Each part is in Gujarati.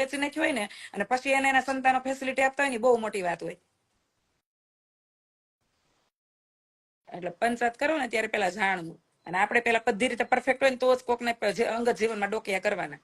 વેચી નાખી હોય ને, અને પછી એને એના સંતાનો ફેસિલિટી આપતા હોય ને બહુ મોટી વાત હોય. એટલે પંચાયત કરો ને, ત્યારે પેલા જાણવું. અને આપણે પેલા બધી રીતે પરફેક્ટ હોય ને, તો જ કોકને અંગત જીવનમાં ડોકિયા કરવાના.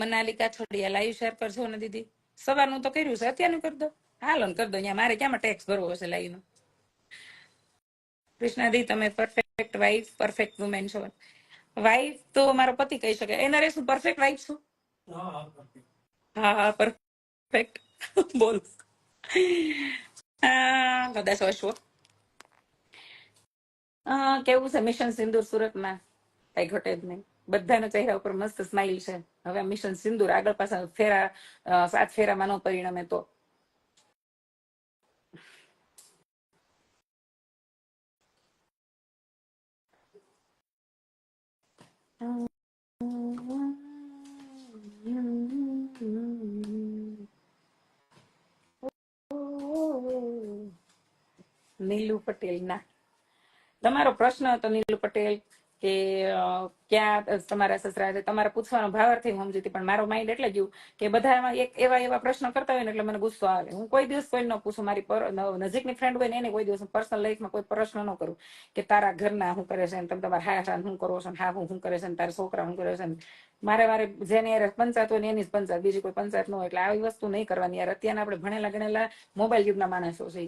મનાલિકા છોડિયા લાઈવ શેર કરજો ને, દીદી? સવારનું તો કર્યું છે, અત્યારનું કરી દો. હાલ કરી દો. અહીંયા મારે ક્યાંમાં ટેક્સ ભરવો હશે લાઈવ નો કૃષ્ણાદી, તમે પરફેક્ટ વાઇફ પરફેક્ટ વુમેન છો વાઇફ તો મારો પતિ કહી શકે. એના રે શું પરફેક્ટ વાઇફ છું. હા હા પરફેક્ટ બોલ. કદાચ હશો? અ, કેવું છે મિશન સિંદુર સુરતમાં? કઈ ઘટે જ નહીં. બધાના ચહેરા ઉપર મસ્ત સ્માઇલ છે. હવે મિશન સિંદૂર આગળ પાછા ફેરા સાત ફેરામાં નો પરિણમે તો. નીલુ પટેલ ના તમારો પ્રશ્ન હતો નીલુ પટેલ કે ક્યાં તમારા સસરા તમારા પૂછવાનો ભાવાર્થી હું સમજી પણ મારો માઇન્ડ એટલે ગયું કે બધામાં એક એવા એવા પ્રશ્ન કરતા હોય ને એટલે મને ગુસ્સો આવે. હું કોઈ દિવસ કોઈ ન પૂછું, મારી નજીકની ફ્રેન્ડ હોય ને એને કોઈ દિવસ પર્સનલ લાઈફમાં કોઈ પ્રશ્ન ન કરું કે તારા ઘરના શું કરે છે તમે તમારા હા હા શું કરો છો હા, હું શું કરે છે તારા છોકરા શું કરે છે મારે મારે જેની યાર પંચાયત હોય એની જ પંચાયત, બીજી કોઈ પંચાયત ન હોય, એટલે આવી વસ્તુ નહીં કરવાની. યાર અત્યારના આપણે ભણેલા ગણેલા મોબાઈલ યુગના માણસો છે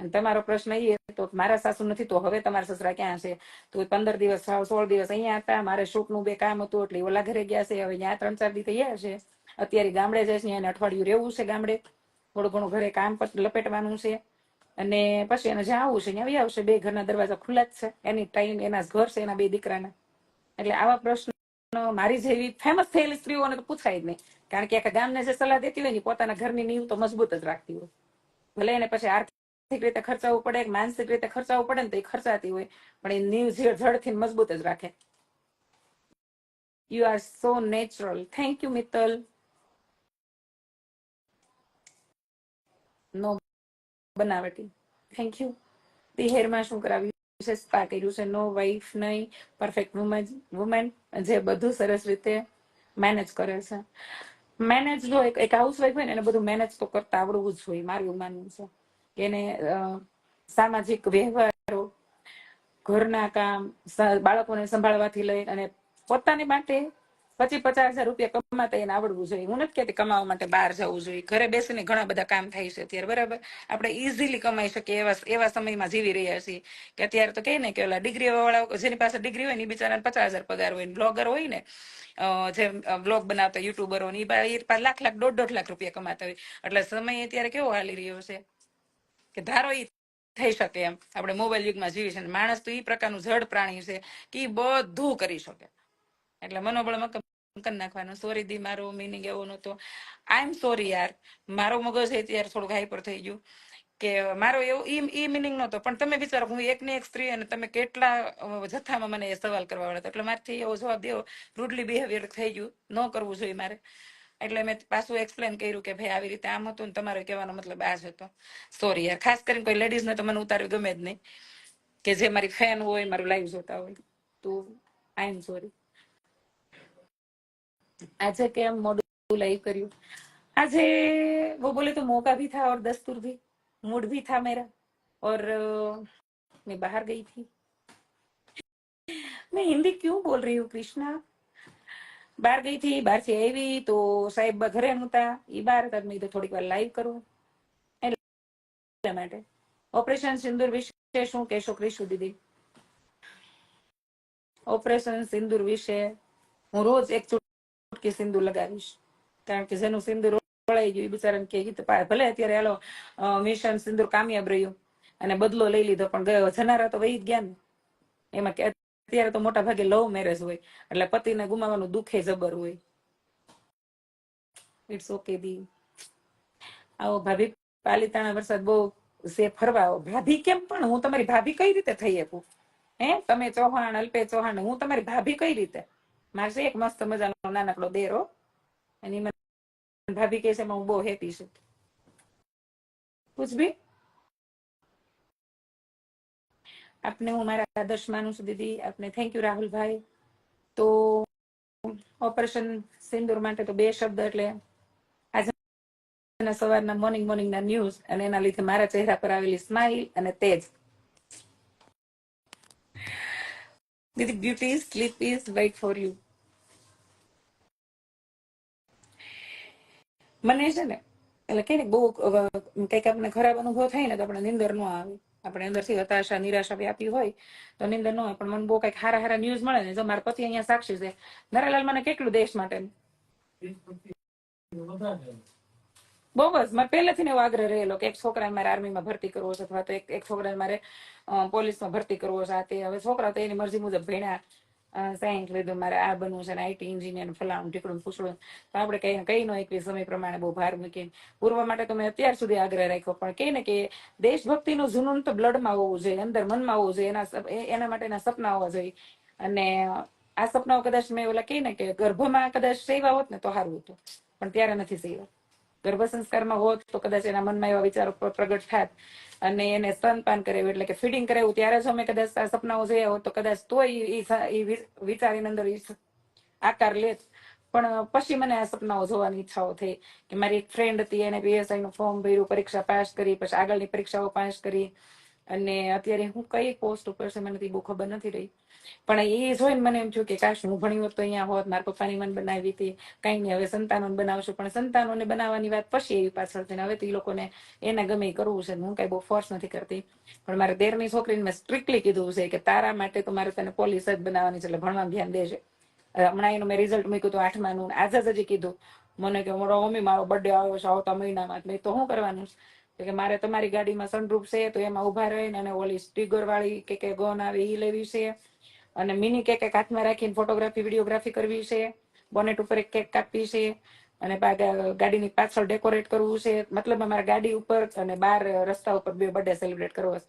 અને તમારો પ્રશ્ન એ તો મારા સાસુ નથી, તો હવે તમારા સસરા ક્યાં છે? તો પંદર દિવસ સોળ દિવસ અહીંયા હતા, મારે શૂટનું બે કામ હતું, એટલે ઓલા ઘરે ગયા છે, હવે ત્યાં ત્રણ ચાર દી થયા છે. અત્યારે ગામડે જાય છે, એને અઠવાડિયું રહેવું છે ગામડે. થોડું ઘણું ઘરે કામ લપેટવાનું છે. અને પછી એને જ્યાં આવવું છે, ત્યાં આવી આવશે, બે ઘરના દરવાજા ખુલ્લા જ છે. એની ટાઈમ, એના ઘર છે, એના બે દીકરાના. એટલે આવા પ્રશ્ન મારી જેવી ફેમસ થયેલી સ્ત્રીઓને તો પૂછાય જ નહીં. કારણ કે આખા ગામને જે સલાહ દેતી હોય ને પોતાના ઘરની નીવ તો મજબૂત જ રાખતી હોય. ભલે એને પછી આર્થિક રીતે ખર્ચાવવું પડે, કે માનસિક રીતે ખર્ચાવવું પડે ને તો એ ખર્ચાતી હોય. પણ એ નીવ જડથી મજબૂત જ રાખે. You are so natural thank you Mittal. No બનાવટી થેન્ક યુ હેરમાં શું કરાવ્યું છે? સ્પા કર્યું છે. નો વાઇફ નહીં. પરફેક્ટ વુમન જે બધું સરસ રીતે મેનેજ કરે છે. મેનેજ જો એક હાઉસ વાઇફ હોય ને, એને બધું મેનેજ તો કરતા આવડવું જ જોઈએ. મારું માનવું છે. એને સામાજિક વ્યવહારો, ઘરના કામ બાળકોને સંભાળવાથી લઈ અને પોતાની માટે પચીસ પચાસ હજાર રૂપિયા કમાતા એને આવડવું જોઈએ. હું નથી કહેતી કમાવા માટે બહાર જવું જોઈએ. ઘરે બેસીને ઘણા બધા કામ થાય છે અત્યારે, બરાબર? આપણે ઇઝીલી કમાઈ શકીએ એવા એવા સમયમાં જીવી રહ્યા છીએ કે અત્યારે તો કહે ને કે ઓલા ડિગ્રી વાળા જેની પાસે ડિગ્રી હોય ને એ બિચારાને પચાસ હજાર પગાર હોય બ્લોગર હોય ને જે બ્લોગ બનાવતા યુટ્યુબરો ને એ લાખ લાખ, દોઢ દોઢ લાખ રૂપિયા કમાતા હોય. એટલે સમય અત્યારે કેવો હાલી રહ્યો છે? કે ધારો એ થઈ શકે એમ. આપણે મોબાઈલ યુગમાં જીવી છે માણસ તો એ પ્રકારનું જડ પ્રાણી છે કે એ બધું કરી શકે. એટલે મનોબળ મકન નાખવાનું. સોરી દી, મારો મિનિંગ એવો નતો આઈ એમ સોરી યાર. મારો મગજ અત્યારે થોડુંક હાઈપર થઈ ગયું. કે મારો એવો, ઈ મિનિંગ નતો પણ તમે વિચારો, હું એક ને એક સ્ત્રી અને તમે કેટલા જથ્થામાં મને એ સવાલ કરવા વાળા એટલે મારથી એવો જવાબ દેવો. રૂડલી બિહેવિયર થઈ ગયું. ન કરવું જોઈએ મારે. એટલે મેં પાછું એક્સપ્લેન કર્યું કે ભાઈ આવી રીતે આમ હતું ને તમારો કહેવાનો મતલબ આ જ હતો સોરી યાર ખાસ કરીને કોઈ લેડીઝ ને તો મને ઉતાર્યું ગમે જ નહીં કે જે મારી ફેન હોય મારું લાઈવ જોતા હોય તો આઈ એમ સોરી આજે કેમ મોડું લાઈવ કર્યું આજે वो बोले तो मौका भी था और दस्तूर भी मूड भी था मेरा और अ, मैं बाहर गई थी मैं हिंदी क्यों बोल रही हूँ कृष्णा બહાર ગઈ હતી બહારથી આવી, તો સાહેબ ઘરે નહોતા. એ બહાર હતા મેં થોડીક વાર લાઈવ કરું. એટલે માટે. ઓપરેશન સિંદુર વિશે શું કહેશો ક્રિશુ દીદી? ઓપરેશન સિંદુર વિશે હું રોજ એક ચૂટકી સિંદુર લગાવીશ. કારણ કે જેનું સિંદૂર વળાઈ ગયું એ બિચારાને કે ભલે અત્યારે હાલો મિશન સિંદુર કામયાબ રહ્યું. અને બદલો લઈ લીધો, પણ ગયો, જનારા તો વહી જ ગયા ને. એમાં કે અત્યારે તો મોટા ભાગે લવ મેરેજ હોય. એટલે પતિને ગુમાવવાનું દુઃખે જબર હોય. ઇટ્સ ઓકે દી. આવો ભાભી, પાલિતાણા વરસાદ બહુ સે ફરવા આવો. ભાભી કેમ પણ? હું તમારી ભાભી કઈ રીતે થઈ શકું? હે? તમે ચૌહાણ, અલ્પે ચૌહાણ, હું તમારી ભાભી કઈ રીતે? મારે છે એક મસ્ત મજાનો નાનકડો દેરો. અને ભાભી કહે છે હું બહુ હેપી છું. કુછ ભી. આપને હું મારા આદર્શ માનું છું, દીદી. આપને થેન્ક યુ રાહુલભાઈ. તો ઓપરેશન સિંદૂર માટે તો બે શબ્દ એટલે આજે સવારના મોર્નિંગ મોર્નિંગના ન્યૂઝ અને એના લીધે મારા ચહેરા પર આવેલી સ્માઇલ અને તેજ. દીદી beauty sleep is wait for you મને છે ને, એટલે કે બહુ કંઈક આપણે ખરાબ અનુભવ થાય ને તો આપણે નિંદર ન આવે. આપણે અંદરથી હતાશા, નિરાશા વ્યાપી હોય, તો નિંદર ન હોય, પણ મને બહુ કંઈક હારા હારા ન્યૂઝ મળે ને, જો મારા પતિ અહીંયા સાક્ષી છે. નરાલાલ મને કેટલું દેશ માટે? બહુ બસ, મારે પહેલેથી એવો આગ્રહ રહેલો કે એક છોકરાને મારે આર્મીમાં ભરતી કરવો છે અથવા તો એક છોકરા છોકરાને મારે પોલીસમાં ભરતી કરવો છે. તે હવે છોકરા તો એની મરજી મુજબ ભણ્યા. સાયન્સ લીધું, મારે આ બનવું છે આઈટી એન્જિનિયર ફલાણું ઢીકડું પૂછડું. તો આપણે કઈ કઈ નો એક સમય પ્રમાણે બહુ ભાર મૂકીએ પૂર્વ માટે તો અત્યાર સુધી આગ્રહ રાખ્યો, પણ કહે ને કે દેશભક્તિનું જુનૂન તો બ્લડમાં હોવું જોઈએ, અંદર મનમાં હોવું જોઈએ, એના એના માટેના સપના હોવા જોઈએ. અને આ સપનાઓ કદાચ મેં ઓલા કહી ને કે ગર્ભમાં કદાચ સેવા હોત ને તો સારું હતું, પણ ત્યારે નથી સેવા. ગર્ભ સંસ્કારમાં હોત તો કદાચ એના મનમાં એવા વિચારો પ્ર- પ્રગટ થાત. અને એને સ્તનપાન કરાવ્યું એટલે કે ફીડિંગ કરાવ્યું ત્યારે જો અમે કદાચ આ સપનાઓ જોયા હોત તો કદાચ તોય ઈ સ- ઈ વિ- વિચાર એની અંદર આકાર લેત. પણ પછી મને આ સપનાઓ જોવાની ઈચ્છાઓ થઈ કે મારી એક ફ્રેન્ડ હતી, એને પીએસઆઈ નું ફોર્મ ભર્યું, પરીક્ષા પાસ કરી, પછી આગળની પરીક્ષાઓ પાસ કરી. અને અત્યારે હું કઈ પોસ્ટ ઉપર છે મને બહુ ખબર નથી રહી. પણ એ જોઈને મને એમ થયું કે કાશ હું ભણી હોત અહીંયા હોત, મારા પપ્પાની મન બનાવી હતી, કઈ નહીં, હવે સંતાનોને બનાવશું. પણ સંતાનોને બનાવવાની વાત પછી એવી પાછળ થઈને. હવે તો એ લોકોને એને ગમે કરવું છે. હું કઈ બહુ ફોર્સ નથી કરતી. પણ મારા દેરની છોકરીને મેં સ્ટ્રિક્ટલી કીધું છે કે તારા માટે તો મારે તને પોલીસ જ બનાવવાની છે. એટલે ભણવા ધ્યાન દેજે. હમણાં એનું મેં રિઝલ્ટ મૂક્યું હતું આઠમાનું આજે જ હજી કીધું. મને કે મારો મમ્મી મારો બર્થડે આવ્યો છે આવતા મહિનામાં. તો હું કરવાનું છે? કે મારે તમારી ગાડીમાં સનરૂફ છે, તો એમાં ઊભા રહીને અને ઓલી સ્ટીગર વાળી કે કે ગન આવે એ લેવી છે. અને મિની કેક હાથમાં રાખીને ફોટોગ્રાફી વિડીયોગ્રાફી કરવી છે. બોનેટ ઉપર એક કેક કાપવી છે અને ગાડીની પાછળ ડેકોરેટ કરવું છે. મતલબ અમારા ગાડી ઉપર અને બાર રસ્તા ઉપર બે બર્થડે સેલિબ્રેટ કરવો છે.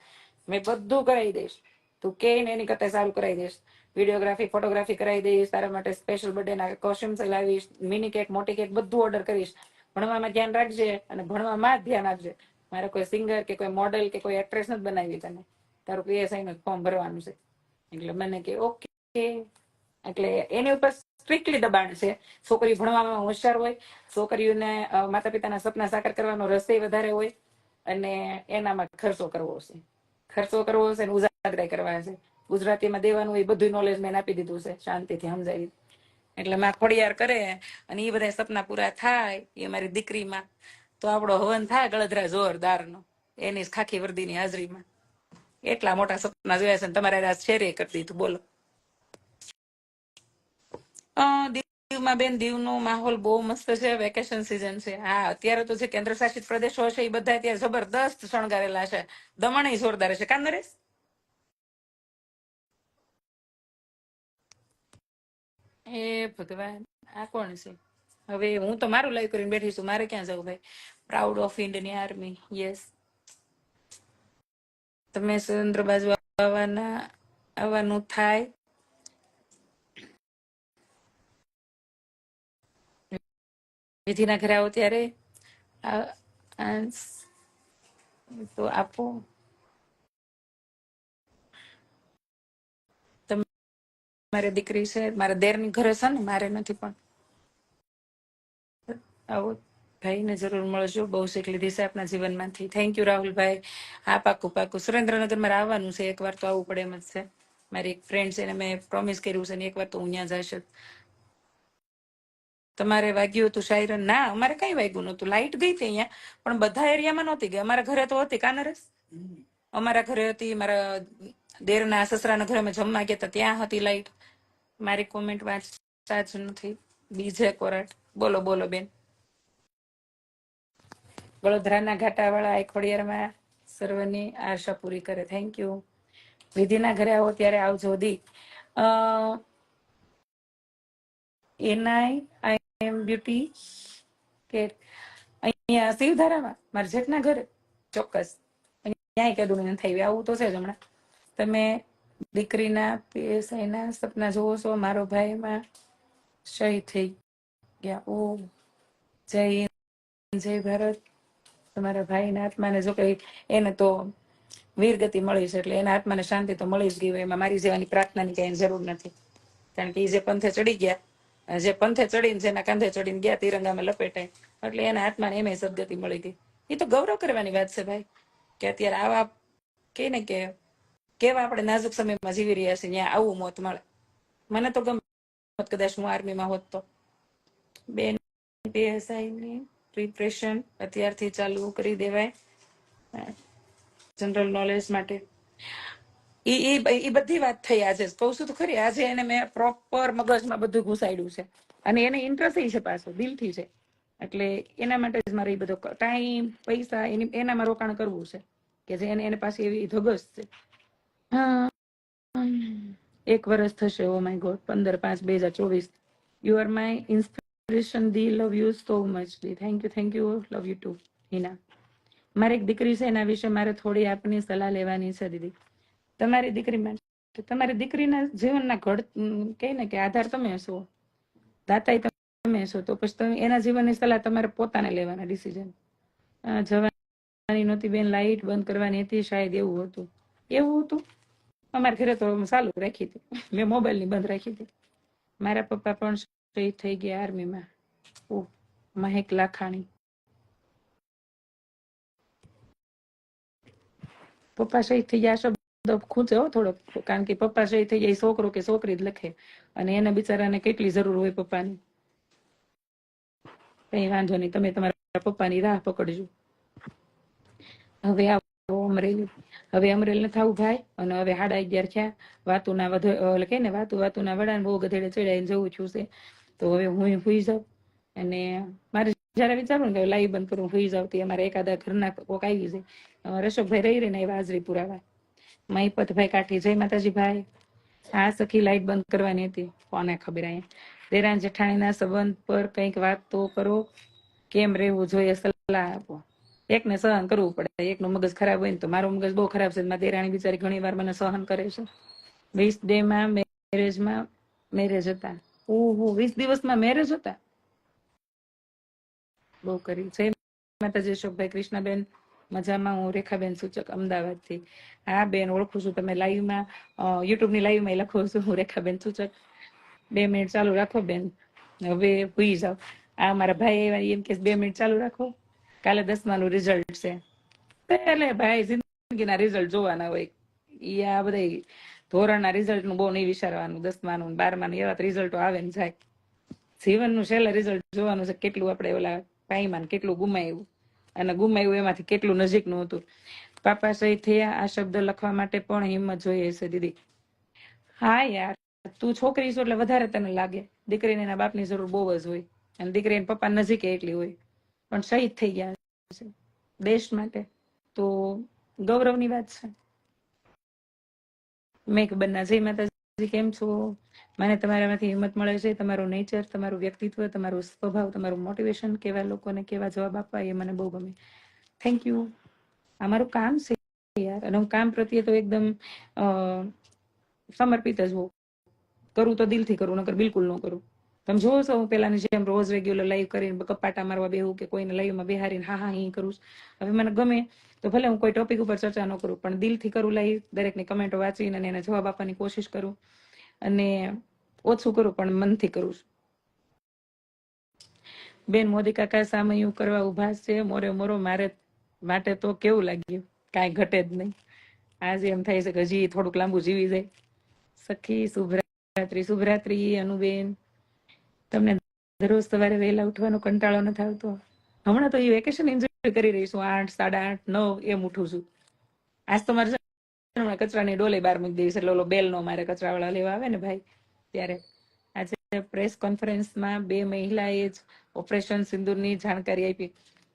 મેં બધું કરાવી દઈશ. તું કે એની કરતા સારું કરાવી દઈશ. વિડીયોગ્રાફી ફોટોગ્રાફી કરાવી દઈશ. તારા માટે સ્પેશિયલ બર્થડે ના કોસ્ટ્યુમ્સ લાવીશ. મિની કેક મોટી કેક બધું ઓર્ડર કરીશ. ભણવામાં ધ્યાન રાખજે અને ભણવામાં ધ્યાન આપજે. મારે કોઈ સિંગર કે કોઈ મોડેલ કે કોઈ એક્ટ્રેસ જ બનાવી તને. તારું પીએસઆઈ નું ફોર્મ ભરવાનું છે. એટલે મને કે ઓકે એટલે એની ઉપર સ્ટ્રિક્ટલી દબાણ છે. છોકરી ભણવામાં હોશિયાર હોય, છોકરીઓને માતા પિતાના સપના સાકાર કરવાનો રસ્તે વધારે હોય અને એનામાં ખર્ચો કરવો છે. ખર્ચો કરવો છે અને ઉજાગરા કરવા છે. ગુજરાતીમાં દેવાનું એ બધું નોલેજ મેં આપી દીધું છે. શાંતિથી સમજાવી. એટલે માં ખોડિયાર કરે અને એ બધા સપના પૂરા થાય, એ મારી દીકરીમાં. તો આપણો હવન થાય ગળધરા જોરદારનો. એની જ ખાખી વર્દીની હાજરીમાં. એટલા મોટા સપના જોયા છે ને તમારે આ શેરે કરી દીધું. બોલો. દીવમાં બેન, દીવનો માહોલ બહુ મસ્ત છે વેકેશન સિઝન છે. હા, અત્યારે તો જે કેન્દ્ર શાસિત પ્રદેશો છે એ બધા અત્યારે જબરદસ્ત શણગારેલા છે. દમણ જોરદાર છે. કાં નરેશ? એ ભગવાન, આ કોણ છે? હવે હું તો મારું લાઈવ કરીને બેઠી છું, મારે ક્યાં જવું ભાઈ? Proud of Indian army yes તમે સુરેન્દ્ર બાજુ આવવાના, આવવાનું થાય. વિધિના ઘરે આવો ત્યારે. તો આપો. મારી દીકરી છે, મારા દેરની ઘરે છે ને, મારે નથી પણ આવો. ભાઈને જરૂર મળજો. બહુ શીખ લીધી છે આપના જીવનમાંથી. થેન્ક યુ રાહુલભાઈ. હા, પાકું પાકું. સુરેન્દ્રનગર મારે આવવાનું છે. એકવાર તો આવવું પડે એમ જ છે. મારી એક ફ્રેન્ડ છે એને મેં પ્રોમિસ કર્યું છે ને એકવાર તો હું ત્યાં જઈશ જ. તમારે વાગ્યું હતું શાયરન? ના, અમારે કઈ વાગ્યું નતું લાઈટ ગઈ હતી અહીંયા, પણ બધા એરિયામાં નહોતી ગઈ. અમારા ઘરે તો હતી કાનરસ. અમારા ઘરે હતી, મારા દેરના સસરાના ઘરે અમે જમવા ગયા હતા. ત્યાં હતી લાઈટ મારી કોમેન્ટ વાંચતા જ નથી. બીજે કોરાટ. બોલો બોલો બેન. વડોદરાના ઘાટાવાળા એક ખોડિયારમાં સર્વની આશા પૂરી કરે. થેન્ક યુ વિધિના ઘરે આવો ત્યારે આવજો દી. એનાય આઈ એમ બ્યુટી કે અહીંયા શિવધારામાં, મારા જેઠના ઘરે, ચોક્કસ. અહીંયા મને થઈ આવું તો છે જ હમણાં. તમે દીકરીના, પીએસઆઈના સપના જોવો છો, મારો ભાઈ એમાં શહીદ થઈ ગયા. ઓ, જય જય ભારત. તમારા ભાઈના આત્માને જો કઈ એને તો વીરગતિ મળી છે એટલે એના આત્માને શાંતિ તો મળી જ ગઈ હોય, એમાં મારી જેવાની પ્રાર્થનાની કઈ જરૂર નથી. કારણ કે એ જે પંથે ચડી ગયા જે પંથે ચડીને જેના કાંધે ચડીને ગયા, તિરંગામાં લપેટાય, એટલે એના આત્માને એમ સદગતિ મળી ગઈ. એ તો ગૌરવ કરવાની વાત છે ભાઈ, કે અત્યારે આવા કે ને કે કેવા આપણે નાજુક સમયમાં જીવી રહ્યા છીએ, ત્યાં આવું મોત મળે. મને તો ગમે કદાચ હું આર્મીમાં હોત તો. બેન પીએસઆઈ ની પ્રિપરેશન અત્યારથી ચાલુ કરી દેવાય. જનરલ નોલેજ માટે. એ એ બધી વાત થઈ આજે. કહું છું તો ખરી, આજે એને મેં પ્રોપર મગજમાં બધું ઘુસાડ્યું છે. અને એને ઇન્ટરેસ્ટ છે પાછો, દિલથી છે. એટલે એના માટે જ મારે એ બધો ટાઈમ પૈસા, એની, એનામાં રોકાણ કરવું છે. કે જે એને એને પાસે એવી ધગસ છે. એક વર્ષ થશે ઓ માય ગોડ પંદર પાંચ, બે હજાર ચોવીસ. યુ આર માય દી લવ યુ સો મચ દી thank you thank you love you too Hina મારે એક દીકરી છે, એના વિશે મારે થોડી આપની સલાહ લેવાની છે, દીદી. તમારી દીકરી માટે, તમારી દીકરીના જીવનના ઘડ કહે કે આધાર તમે છો દાતા તમે છો તો પછી તમે, એના જીવનની સલાહ તમારે પોતાને લેવાના ડિસિઝન જવાની નહોતી બેન, લાઈટ બંધ કરવાની હતી, શાયદ એવું હતું. એવું હતું? અમારા ઘરે તો ચાલુ રાખી હતી. મેં મોબાઈલની બંધ રાખી હતી. મારા પપ્પા પણ શહીદ થઈ ગયા આર્મીમાં ઓ, મહેક લાખાણી. પપ્પા શહીદ થઈ ગયા, શબ્દ ખૂંચે હો કારણ કે પપ્પા શહીદ થઈ જાય છોકરો કે છોકરી જ લખે. અને એને બિચારાને કેટલી જરૂર હોય પપ્પાની. કઈ વાંધો નહીં, તમે તમારા પપ્પાની રાહ પકડજો. હવે આવો અમરેલી. હવે અમરેલી થવું ભાઈ, અને હવે સાડા અગિયાર થયા. વાતુના વધુ એટલે ને, વાતુ, વાતુના વડા બહુ ગધેડે ચડાઈને જવું છે. તો હવે હું હુઈ જાઉં. અને મારે જયારે વિચારું કે લાઈવ બંધ કરું, હુઈ જાવ તો અમારે એકાદા ઘરના કોક આવી જાય રશોકભાઈ રહી રહીને એવા હાજરી પુરાવા મહીપતભાઈ કાઠી, જય માતાજી ભાઈ સખી લાઈટ બંધ કરવાની હતી. કોને ખબર અહીંયા દેરાન જેઠાણીના સંબંધ પર કંઈક વાત તો કરો. કેમ રહેવું જોઈએ સલાહ આપો. એકને સહન કરવું પડે. એકનું મગજ ખરાબ હોય ને તો મારું મગજ બહુ ખરાબ છે મારી દેરાણી બિચારી ઘણી વાર મને સહન કરે છે. વીસ ડે માં મેરેજમાં મેરેજ હતા. ઓહો, વીસ દિવસમાં મેરેજ હતા? બહુ કરી. જય માતાજી અશોકભાઈ કૃષ્ણાબેન, મજામાં હું રેખાબેન સૂચક, અમદાવાદથી. હા, બેન, ઓળખું છું તમે લાઈવમાં યુટ્યુબની લાઈવમાં લખો છું, હું રેખાબેન સૂચક. બે મિનિટ ચાલુ રાખો, બેન. હવે ભૂઈ જાઓ. આ મારા ભાઈ એમ કે બે મિનિટ ચાલુ રાખો. કાલે દસમાનું રિઝલ્ટ છે. એટલે ભાઈ જિંદગીના રિઝલ્ટ જોવાના હોય. એ આ બધા ધોરણના રિઝલ્ટનું બહુ નહીં વિચારવાનું. દસમાનું બારમાનું એવા રિઝલ્ટો આવે ને જાય. જીવનનું છેલ્લા રિઝલ્ટ જોવાનું છે કેટલું આપણે ઓલા પાઈમાં કેટલું ગુમાવ્યું. અને ગુમાયું એમાંથી કેટલું નજીકનું હતું. પાપા સહી થયા, આ શબ્દ લખવા માટે પણ હિંમત જોઈએ છે દીદી. હા યાર, તું છોકરી છો એટલે વધારે તને લાગે. દીકરીને એના બાપની જરૂર બહુ જ હોય. અને દીકરી એના પપ્પા નજીક એટલી હોય. પણ શહીદ થઈ ગયા છે. દેશ માટે તો ગૌરવની વાત છે. મેઘ બન્ના જય માતાજી, કેમ છો? મને તમારામાંથી હિંમત મળે છે. તમારું નેચર તમારું વ્યક્તિત્વ, તમારું સ્વભાવ, તમારું મોટિવેશન કેવા લોકોને કેવા જવાબ આપવા એ મને બહુ ગમે. થેન્ક યુ આ મારું કામ છે યાર. અને હું કામ પ્રત્યે તો એકદમ સમર્પિત જ હોઉં. કરું તો દિલથી કરું, નકર બિલકુલ ન કરું. તમે જોવો છો, હું પેલાની જેમ રોજ રેગ્યુલર લાઈવ કરીને કપાટા મારવા બેહું કે કોઈને લાઈવમાં બેહારીને હા હા અહીં કરું હવે મને ગમે તો ભલે હું કોઈ ટોપિક ઉપર ચર્ચા ન કરું, પણ દિલથી કરું લાઈવ દરેકની કમેન્ટો વાંચીને એને જવાબ આપવાની કોશિશ કરું અને ઓછું કરું, પણ મનથી કરું છું. બેન મોદી કાકા સામયું કરવા ઊભા છે, મોરે મોરો મારે માટે તો કેવું લાગ્યું? કાંઈ ઘટે જ નહીં. આજે એમ થાય છે કે હજી થોડુંક લાંબુ જીવી જાય. સખી શુભરાત્રી શુભરાત્રી અનુબેન. તમને દરરોજ સવારે વહેલા ઉઠવાનો કંટાળો નથી આવતો હમણાં તો એ વેકેશન એન્જોય કરી રહી છું. આઠ, સાડા આઠ, નવ એમ ઉઠું છું. આજ તો મારે હમણાં કચરાની ડોલે બાર મૂકી દઈશ એટલે ઓલો બેલ નો મારે કચરાવાળા લેવા આવે ને ભાઈ, ત્યારે આજે પ્રેસ કોન્ફરન્સમાં બે મહિલાએ જ ઓપરેશન સિંદૂરની જાણકારી આપી.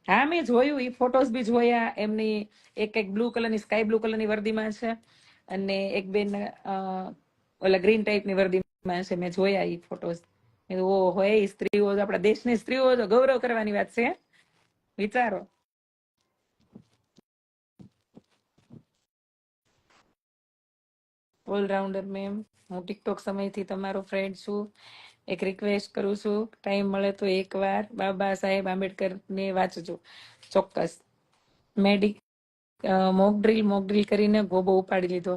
હા, મેં જોયું, એ ફોટોસ બી જોયા. એમની એક એક બ્લુ કલરની સ્કાય બ્લુ કલરની વર્દીમાં છે અને એક બેન ઓલા ગ્રીન ટાઈપની વર્દીમાં છે. મેં જોયા એ ફોટોસ ઓ હોય સ્ત્રીઓ આપણા દેશની સ્ત્રીઓ તો ગૌરવ કરવાની વાત છે. વિચારો. ઓલરાઉન્ડર મેમ હું ટિકટોક સમયથી તમારો ફ્રેન્ડ છું. એક રિક્વેસ્ટ કરું છું. ટાઈમ મળે તો એકવાર બાબા સાહેબ આંબેડકર ને વાંચજો. ચોક્કસ. મેડિક મોક ડ્રીલ મોક ડ્રીલ કરીને ગોબો ઉપાડી લીધો.